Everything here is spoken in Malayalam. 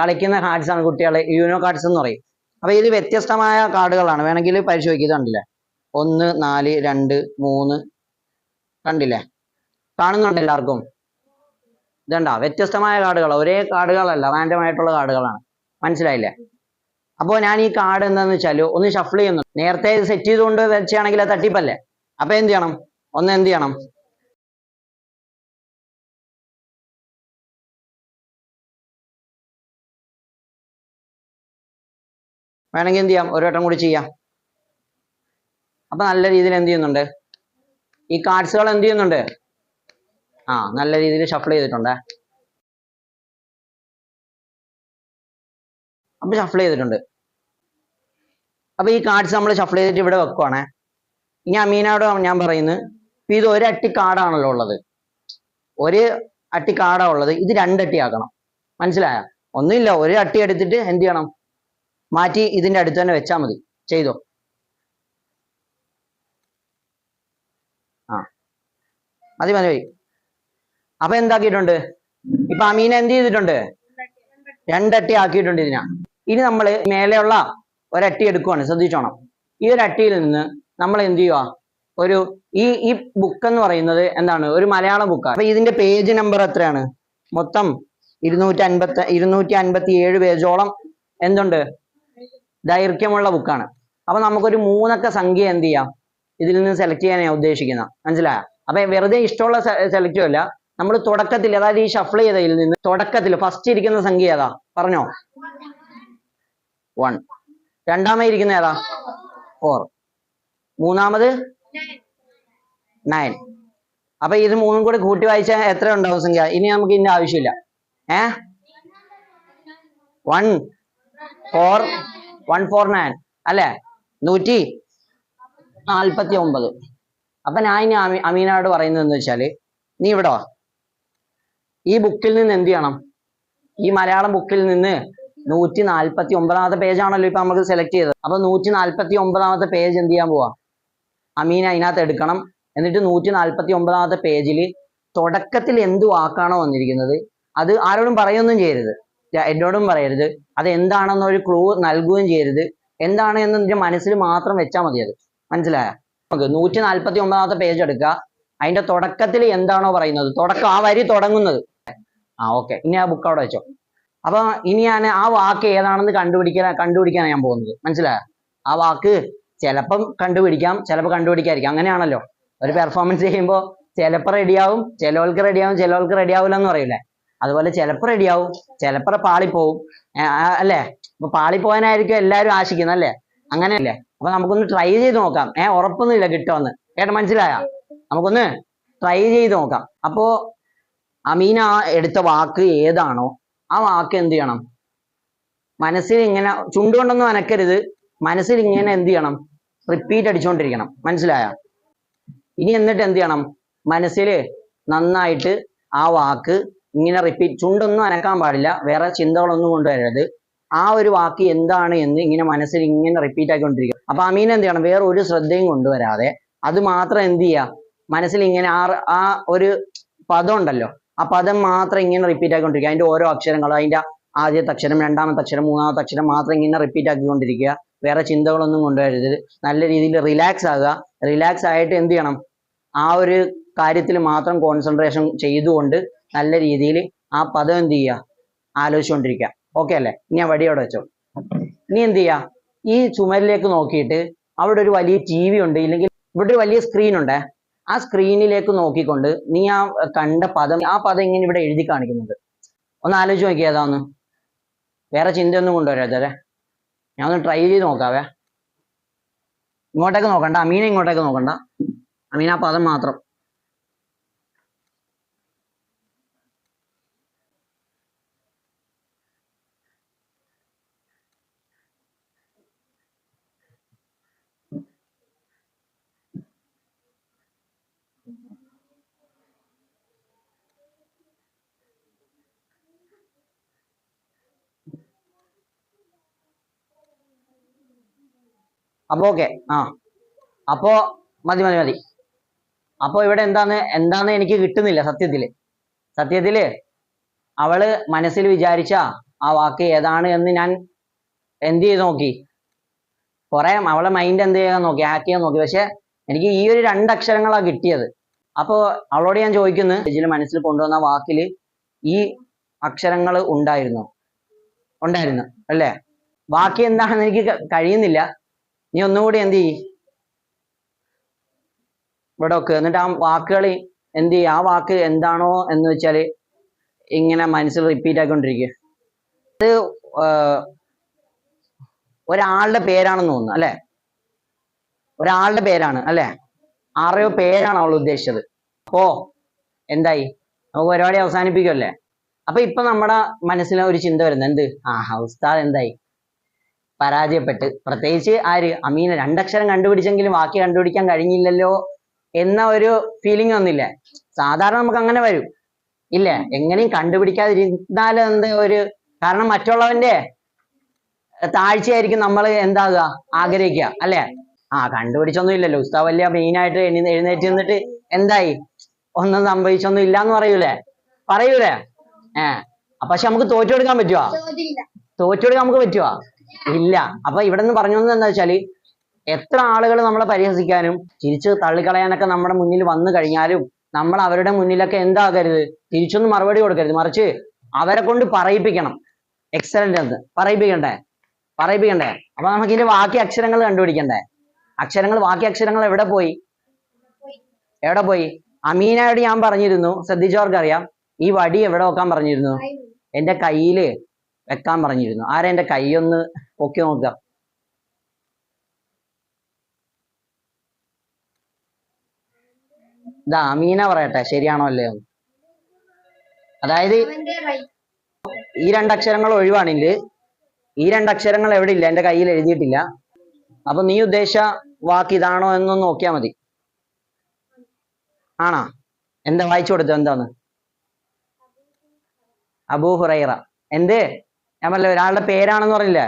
കളിക്കുന്ന കാർഡ്സ് ആണ് കുട്ടികൾ യൂനോ കാർഡ്സ് എന്ന് പറയും. അപ്പൊ ഇത് വ്യത്യസ്തമായ കാർഡുകളാണ്. വേണമെങ്കിൽ പരിശോധിക്കുക കണ്ടില്ലേ? ഒന്ന് നാല് രണ്ട് മൂന്ന്. കണ്ടില്ലേ? കാണുന്നുണ്ട് എല്ലാവർക്കും. ഇതണ്ട? വ്യത്യസ്തമായ കാർഡുകൾ ഒരേ കാർഡുകളല്ല റാൻഡം ആയിട്ടുള്ള കാർഡുകളാണ്. മനസ്സിലായില്ലേ? അപ്പോൾ ഞാൻ ഈ കാർഡ് എന്താന്ന് വെച്ചാൽ ഒന്ന് ഷഫിൾ ചെയ്യുന്നു. നേരത്തെ സെറ്റ് ചെയ്തുകൊണ്ട് വെച്ചാണെങ്കിൽ അത് തട്ടിപ്പല്ലേ? അപ്പൊ എന്ത് ചെയ്യണം? ഒന്ന് എന്ത് ചെയ്യണം? വേണമെങ്കിൽ എന്ത് ചെയ്യാം? ഒരു വട്ടം കൂടി ചെയ്യാം. അപ്പൊ നല്ല രീതിയിൽ എന്ത് ചെയ്യുന്നുണ്ട്? ഈ കാർഡ്സുകൾ എന്ത് ചെയ്യുന്നുണ്ട്? ആ നല്ല രീതിയിൽ ഷഫിൾ ചെയ്തിട്ടുണ്ട്. അപ്പൊ ഷഫിൾ ചെയ്തിട്ടുണ്ട്. അപ്പൊ ഈ കാർഡ്സ് നമ്മൾ ഷഫിൾ ചെയ്തിട്ട് ഇവിടെ വെക്കുവാണേ. ഇനി അമീനോട് ഞാൻ പറയുന്നത് ഇപ്പൊ ഇത് ഒരട്ടി കാർഡാണല്ലോ ഉള്ളത്. ഒരു അട്ടി കാർഡാ ഉള്ളത്. ഇത് രണ്ടട്ടി ആക്കണം മനസ്സിലായ? ഒന്നുമില്ല. ഒരു അട്ടി എടുത്തിട്ട് എന്ത് ചെയ്യണം? മാറ്റി ഇതിന്റെ അടുത്ത് തന്നെ വെച്ചാൽ മതി. ചെയ്തോ? ആ. മതി മതി മതി. അപ്പൊ എന്താക്കിയിട്ടുണ്ട്? ഇപ്പൊ അമീന എന്ത് ചെയ്തിട്ടുണ്ട്? രണ്ടട്ടി ആക്കിയിട്ടുണ്ട് ഇതിനാ. ഇനി നമ്മൾ മേലെയുള്ള ഒരട്ടി എടുക്കുവാണ്. ശ്രദ്ധിച്ചോണം. ഈ ഒരു അട്ടിയിൽ നിന്ന് നമ്മൾ എന്ത് ചെയ്യുക ഒരു ഈ ഈ ബുക്ക് എന്ന് പറയുന്നത് എന്താണ്? ഒരു മലയാള ബുക്കാണ് അപ്പൊ ഇതിന്റെ പേജ് നമ്പർ എത്രയാണ്? മൊത്തം ഇരുന്നൂറ്റി അൻപത്തി ഇരുന്നൂറ്റി അൻപത്തി ഏഴ് പേജോളം എന്തുണ്ട്? ദൈർഘ്യമുള്ള ബുക്കാണ് അപ്പൊ നമുക്കൊരു മൂന്നക്ക സംഖ്യ എന്ത് ചെയ്യാം? ഇതിൽ നിന്ന് സെലക്ട് ചെയ്യാനാണ് ഉദ്ദേശിക്കുന്നത് മനസ്സിലായോ? അപ്പൊ വെറുതെ ഇഷ്ടമുള്ള സെലക്ട് അല്ല. നമ്മൾ തുടക്കത്തിൽ അതായത് ഈ ഷഫിൾ ചെയ്തതിൽ നിന്ന് തുടക്കത്തിൽ ഫസ്റ്റ് ഇരിക്കുന്ന സംഖ്യ ഏതാ? പറഞ്ഞോ? വൺ രണ്ടാമത് ഇരിക്കുന്ന ഏതാ? ഫോർ മൂന്നാമത്? നയൻ അപ്പൊ ഇത് മൂന്നും കൂടി കൂട്ടി വായിച്ചാൽ എത്ര ഉണ്ടാവും സംഖ്യ? ഇനി നമുക്ക് ഇതിന്റെ ആവശ്യമില്ല. ഏ? One four one four nine അല്ലെ? നൂറ്റി നാൽപ്പത്തി ഒമ്പത് അപ്പൊ ഞാൻ ഇനി അമീ അമീനോട് പറയുന്നത് എന്ന് വെച്ചാൽ നീ ഇവിടെ ഈ ബുക്കിൽ നിന്ന് എന്ത് ചെയ്യണം? ഈ മലയാളം ബുക്കിൽ നിന്ന് നൂറ്റി നാൽപ്പത്തി ഒമ്പതാമത്തെ പേജ് ആണല്ലോ ഇപ്പൊ നമുക്ക് സെലക്ട് ചെയ്തത്. അപ്പൊ നൂറ്റി നാൽപ്പത്തി ഒമ്പതാമത്തെ പേജ് എന്ത് ചെയ്യാൻ പോവാ? അമീൻ അതിനകത്ത് എടുക്കണം. എന്നിട്ട് നൂറ്റി നാൽപ്പത്തി ഒമ്പതാമത്തെ പേജിൽ തുടക്കത്തിൽ എന്ത് വാക്കാണോ വന്നിരിക്കുന്നത്? അത് ആരോടും പറയൊന്നും ചെയ്യരുത്. എന്നോടും പറയരുത്. അത് എന്താണെന്നൊരു ക്ലൂ നൽകുകയും ചെയ്യരുത്. എന്താണ് എന്ന് നിന്റെ മനസ്സിൽ മാത്രം വെച്ചാൽ മതി അത്. മനസ്സിലായോ? നമുക്ക് നൂറ്റി നാൽപ്പത്തി ഒമ്പതാമത്തെ പേജ് എടുക്കുക അതിന്റെ തുടക്കത്തിൽ എന്താണോ പറയുന്നത്? തുടക്കം ആ വരി തുടങ്ങുന്നത്. ആ ഓക്കെ ഇനി ആ ബുക്ക് അവിടെ വെച്ചോ. അപ്പൊ ഇനി ഞാൻ ആ വാക്ക് ഏതാണെന്ന് കണ്ടുപിടിക്കാൻ കണ്ടുപിടിക്കാനാണ് ഞാൻ പോകുന്നത്. മനസ്സിലായോ? ആ വാക്ക് ചിലപ്പം കണ്ടുപിടിക്കാം ചിലപ്പോൾ കണ്ടുപിടിക്കാതിരിക്കാം. അങ്ങനെയാണല്ലോ. ഒരു പെർഫോമൻസ് ചെയ്യുമ്പോൾ ചിലപ്പോൾ റെഡിയാവും ചിലവർക്ക് റെഡിയാവും ചിലവർക്ക് റെഡിയാവില്ല എന്ന് പറയില്ലേ അതുപോലെ ചിലപ്പോൾ റെഡിയാവും ചിലപ്പോൾ പാളിപ്പോവും. അല്ലേ? അപ്പൊ പാളിപ്പോവാനായിരിക്കും എല്ലാവരും ആശിക്കുന്നത് അല്ലേ? അങ്ങനെയല്ലേ അപ്പൊ നമുക്കൊന്ന് ട്രൈ ചെയ്ത് നോക്കാം. ഏഹ് ഉറപ്പൊന്നുമില്ല കിട്ടുമെന്ന് കേട്ടോ മനസ്സിലായ? നമുക്കൊന്ന് ട്രൈ ചെയ്ത് നോക്കാം. അപ്പോ അമീന എടുത്ത വാക്ക് ഏതാണോ ആ വാക്ക് എന്ത് ചെയ്യണം? മനസ്സിൽ ഇങ്ങനെ ചുണ്ടുകൊണ്ടൊന്നും അനക്കരുത്. മനസ്സിൽ ഇങ്ങനെ എന്ത് ചെയ്യണം? റിപ്പീറ്റ് അടിച്ചുകൊണ്ടിരിക്കണം മനസ്സിലായ? ഇനി എന്നിട്ട് എന്ത് ചെയ്യണം? മനസ്സിൽ നന്നായിട്ട് ആ വാക്ക് ഇങ്ങനെ റിപ്പീറ്റ് ചുണ്ടൊന്നും അനക്കാൻ പാടില്ല. വേറെ ചിന്തകളൊന്നും കൊണ്ടുവരരുത്. ആ ഒരു വാക്ക് എന്താണ് എന്ന് ഇങ്ങനെ മനസ്സിൽ ഇങ്ങനെ റിപ്പീറ്റ് ആക്കിക്കൊണ്ടിരിക്കുക അപ്പൊ അമീൻ എന്ത് ചെയ്യണം? വേറെ ഒരു ശ്രദ്ധയും കൊണ്ടുവരാതെ അത് മാത്രം എന്ത് ചെയ്യുക മനസ്സിൽ ഇങ്ങനെ ആ ആ ഒരു പദം ഉണ്ടല്ലോ. ആ പദം മാത്രം ഇങ്ങനെ റിപ്പീറ്റ് ആക്കിക്കൊണ്ടിരിക്കുക അതിന്റെ ഓരോ അക്ഷരങ്ങളും അതിന്റെ ആദ്യത്തെ അക്ഷരം രണ്ടാമത്തെ അക്ഷരം മൂന്നാമത്തെ അക്ഷരം മാത്രം ഇങ്ങനെ റിപ്പീറ്റ് ആക്കിക്കൊണ്ടിരിക്കുക. വേറെ ചിന്തകളൊന്നും കൊണ്ടുവരരുത്. നല്ല രീതിയിൽ റിലാക്സ് ആകുക. റിലാക്സ് ആയിട്ട് എന്ത് ചെയ്യണം? ആ ഒരു കാര്യത്തിൽ മാത്രം കോൺസെൻട്രേഷൻ ചെയ്തുകൊണ്ട് നല്ല രീതിയിൽ ആ പദം എന്ത് ചെയ്യുക? ആലോചിച്ചുകൊണ്ടിരിക്കുക. ഓക്കെ അല്ലേ? ഇനി ആ വടി അവിടെ വെച്ചോ ഇനി എന്ത് ചെയ്യുക? ഈ ചുമരിലേക്ക് നോക്കിയിട്ട് അവിടെ ഒരു വലിയ ടി വി ഉണ്ട് ഇല്ലെങ്കിൽ ഇവിടെ ഒരു വലിയ സ്ക്രീൻ ഉണ്ട്. ആ സ്ക്രീനിലേക്ക് നോക്കിക്കൊണ്ട് നീ ആ കണ്ട പദം ആ പദം ഇങ്ങനെ ഇവിടെ എഴുതി കാണിക്കുന്നത് ഒന്ന് ആലോചിച്ച് നോക്കി ഏതാന്ന് വേറെ ചിന്തയൊന്നും കൊണ്ടുവരാതെ ഞാൻ ഒന്ന് ട്രൈ ചെയ്ത് നോക്കാവേ. ഇങ്ങോട്ടേക്ക് നോക്കണ്ട അമീന ഇങ്ങോട്ടേക്ക് നോക്കണ്ട. അമീന ആ പദം മാത്രം. അപ്പൊ ഓക്കെ ആ. അപ്പോ മതി മതി മതി. അപ്പോ ഇവിടെ എന്താണ് എന്താന്ന് എനിക്ക് കിട്ടുന്നില്ല സത്യത്തിൽ. സത്യത്തിൽ അവൾ മനസ്സിൽ വിചാരിച്ച ആ വാക്ക് ഏതാണ് എന്ന് ഞാൻ എന്ത് ചെയ്ത് നോക്കി. കുറെ അവളെ മൈൻഡ് എന്ത് ചെയ്യാൻ നോക്കി ഹാക്ക് ചെയ്യാൻ നോക്കി. പക്ഷെ എനിക്ക് ഈ ഒരു രണ്ടക്ഷരങ്ങളാണ് കിട്ടിയത്. അപ്പോ അവളോട് ഞാൻ ചോദിക്കുന്നു ഇതിൽ മനസ്സിൽ കൊണ്ടുവന്ന വാക്കിൽ ഈ അക്ഷരങ്ങൾ ഉണ്ടായിരുന്നു? ഉണ്ടായിരുന്നു അല്ലേ? ബാക്കി എന്താണെന്ന് എനിക്ക് കഴിയുന്നില്ല. നീ ഒന്നുകൂടി എന്ത് ചെയ്യ്. ഇവിടെ വെക്ക്. എന്നിട്ട് ആ വാക്കുകൾ എന്ത് ചെയ്യ. ആ വാക്ക് എന്താണോ എന്ന് വെച്ചാൽ ഇങ്ങനെ മനസ്സിൽ റിപ്പീറ്റ് ആക്കിക്കൊണ്ടിരിക്കുക ഇത് ഒരാളുടെ പേരാണെന്ന് തോന്നുന്നു അല്ലേ? ഒരാളുടെ പേരാണ് അല്ലേ? ആരെയോ പേരാണ് അവൾ ഉദ്ദേശിച്ചത്. അപ്പോ എന്തായി? നമുക്ക് പരിപാടി അവസാനിപ്പിക്കുമല്ലേ അപ്പൊ ഇപ്പൊ നമ്മുടെ മനസ്സിലെ ഒരു ചിന്ത വരുന്നത് എന്ത്? ആ ഉസ്താദ് എന്തായി? പരാജയപ്പെട്ട്. പ്രത്യേകിച്ച് ആര് അമീന രണ്ടക്ഷരം കണ്ടുപിടിച്ചെങ്കിലും ബാക്കി കണ്ടുപിടിക്കാൻ കഴിഞ്ഞില്ലല്ലോ എന്ന ഒരു ഫീലിംഗ് വന്നില്ലേ സാധാരണ നമുക്ക് അങ്ങനെ വരും. ഇല്ല എങ്ങനെയും കണ്ടുപിടിക്കാതിരുന്നാൽ എന്ത് ഒരു കാരണം മറ്റുള്ളവന്റെ താഴ്ചയായിരിക്കും നമ്മൾ എന്താകുക ആഗ്രഹിക്കുക അല്ലേ? ആ കണ്ടുപിടിച്ചൊന്നും ഇല്ലല്ലോ ഉസ്താവ് വലിയ മെയിനായിട്ട് എഴുന്നേറ്റ് നിന്നിട്ട് എന്തായി? ഒന്നും സംഭവിച്ചൊന്നും ഇല്ല എന്ന് പറയൂലേ? പറയൂലേ? ഏ അപ്പൊ പക്ഷെ നമുക്ക് തോറ്റു കൊടുക്കാൻ പറ്റുമോ തോറ്റു കൊടുക്കാൻ നമുക്ക് പറ്റുമോ ഇല്ല. അപ്പൊ ഇവിടെ നിന്ന് പറഞ്ഞു എന്താ വെച്ചാൽ എത്ര ആളുകൾ നമ്മളെ പരിഹസിക്കാനും ചിരിച്ച് തള്ളിക്കളയാനൊക്കെ നമ്മുടെ മുന്നിൽ വന്നു കഴിഞ്ഞാലും നമ്മൾ അവരുടെ മുന്നിലൊക്കെ എന്താകരുത്? തിരിച്ചൊന്നും മറുപടി കൊടുക്കരുത്. മറിച്ച് അവരെ കൊണ്ട് പറയിപ്പിക്കണം. എക്സലന്റ് എന്ന് പറയിപ്പിക്കണ്ടേ? പറയിപ്പിക്കണ്ടേ? അപ്പൊ നമുക്ക് ഇതിന്റെ ബാക്കി അക്ഷരങ്ങൾ കണ്ടുപിടിക്കണ്ടേ? അക്ഷരങ്ങൾ ബാക്കി അക്ഷരങ്ങൾ എവിടെ പോയി? എവിടെ പോയി? അമീനയോട് ഞാൻ പറഞ്ഞിരുന്നു. ശ്രദ്ധിച്ചവർക്കറിയാം. ഈ വടി എവിടെ വെക്കാൻ പറഞ്ഞിരുന്നു? എന്റെ കയ്യിൽ. വെക്കാൻ പറഞ്ഞിരുന്നു. ആരാ എന്റെ കൈ ഒന്ന് പൊക്കി നോക്കുക? ഇതാ അമീന പറയട്ടെ ശരിയാണോ അല്ലേ അതായത്. ഈ രണ്ടക്ഷരങ്ങൾ ഒഴിവാണെങ്കിൽ ഈ രണ്ടക്ഷരങ്ങൾ എവിടെ ഇല്ല? എന്റെ കയ്യിൽ എഴുതിയിട്ടില്ല. അപ്പൊ നീ ഉദ്ദേശ വാക്ക് ഇതാണോ എന്നൊന്ന് നോക്കിയാ മതി. ആണോ? എന്താ വായിച്ചു കൊടുത്തോ എന്താന്ന്? അബൂ ഹുറൈറ. എന്ത്? ഞാൻ പറഞ്ഞില്ലേ ഒരാളുടെ പേരാണെന്ന് പറഞ്ഞില്ലേ?